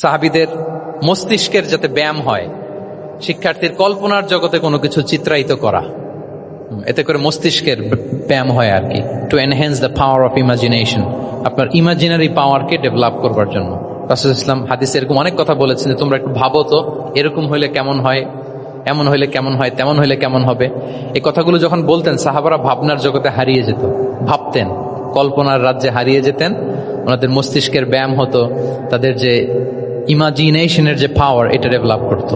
সাহাবিদের মস্তিষ্কের যাতে ব্যায়াম হয়, শিক্ষার্থীর কল্পনার জগতে কোনো কিছু চিত্রায়িত করা এতে করে মস্তিষ্কের ব্যায়াম হয় আর কি to enhance the power of imagination আপনার ইমাজিনারি পাওয়ারকে ডেভেলপ করবার জন্য। রাসুল ইসলাম হাদিস এরকম অনেক কথা বলেছেন যে, তোমরা একটু ভাবো তো, এরকম হইলে কেমন হয়, এমন হইলে কেমন হয়, তেমন হইলে কেমন হবে? এই কথাগুলো যখন বলতেন, সাহাবারা ভাবনার জগতে হারিয়ে যেত, ভাবতেন, কল্পনার রাজ্যে হারিয়ে যেতেন ওনাদের মস্তিষ্কের ব্যায়াম হতো তাদের যে ইমাজিনেশনের যে পাওয়ার এটা ডেভেলপ করতো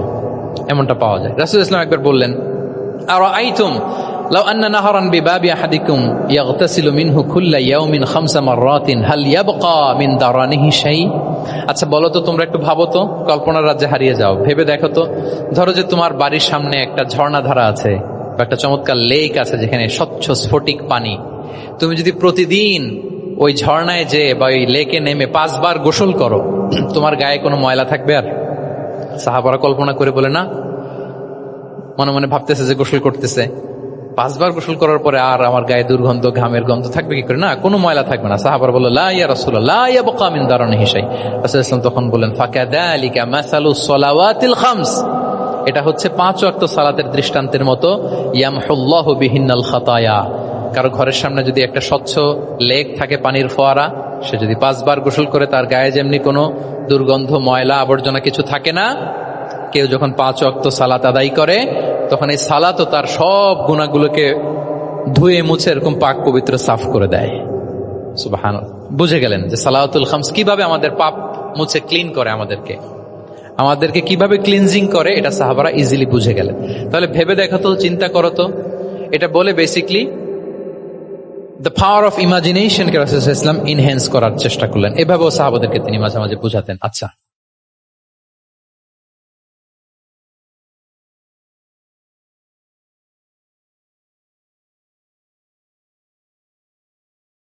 এমনটা পাওয়া যায় রাসুল ইসলাম একবার বললেন আর আইতুম لو أن نهرا بباب أحدكم يغتسل منه كل يوم خمس مرات هل يبقى من درانه شيء আচ্ছা বলো তো তোমরা একটু ভাবো তো কল্পনার রাজ্যে হারিয়ে যাও ভেবে দেখো তো ধরো যে তোমার বাড়ির সামনে একটা ঝর্ণা ধারা আছে বা একটা চমৎকার লেক আছে যেখানে স্বচ্ছ স্ফটিক পানি তুমি যদি প্রতিদিন ওই ঝর্ণায় যে বা ওই লেকে নেমে পাঁচবার গোসল করো, তোমার গায়ে কোনো ময়লা থাকবে আর? সাহাবারা কল্পনা করে বলে, না। মনে মনে ভাবতেছে যে গোসল করতেছে। পাঁচবার গোসল করার পরে আর আমার গায়ে দুর্গন্ধ, ঘামের গন্ধ থাকবে কি করে? না, কোনো ময়লা থাকবে না। সাহাবার বলল, লা ইয়া রাসূলুল্লাহ, লা ইয়াবকা মিন দারানি হিসাই রাসূল ইসলাম তখন বললেন, ফাকাযালিকা মাসালু সলাওয়াতিল খামস। এটা হচ্ছে পাঁচ ওয়াক্ত সালাতের দৃষ্টান্তের মতো, ইয়ামহুল্লাহু বিহিন্নাল খাতায়া। কারও ঘরের সামনে যদি একটা স্বচ্ছ লেক থাকে পানির ফোয়ারা, সে যদি পাঁচবার গোসল করে তার গায়ে যেমনি কোনো দুর্গন্ধ, ময়লা, আবর্জনা কিছু থাকে না, কেউ যখন পাঁচ অক্ত সালাত আদায় করে, তখন এই সালাতও তার সব গুণাগুলোকে ধুয়ে মুছে এরকম পাক পবিত্র সাফ করে দেয়। বুঝে গেলেন যে সালাতুল খামস কীভাবে আমাদের পাপ মুছে ক্লিন করে আমাদেরকে? আমাদেরকে কীভাবে ক্লিনজিং করে, এটা সাহাবারা ইজিলি বুঝে গেলেন। তাহলে ভেবে দেখো তো, চিন্তা করো তো। এটা বলে বেসিকলি দ্য পাওয়ার অফ ইমাজিনেশনকে রাসুল ইসলাম ইনহ্যান্স করার চেষ্টা করলেন। এভাবেও সাহাবাদেরকে তিনি মাঝে মাঝে বুঝাতেন। আচ্ছা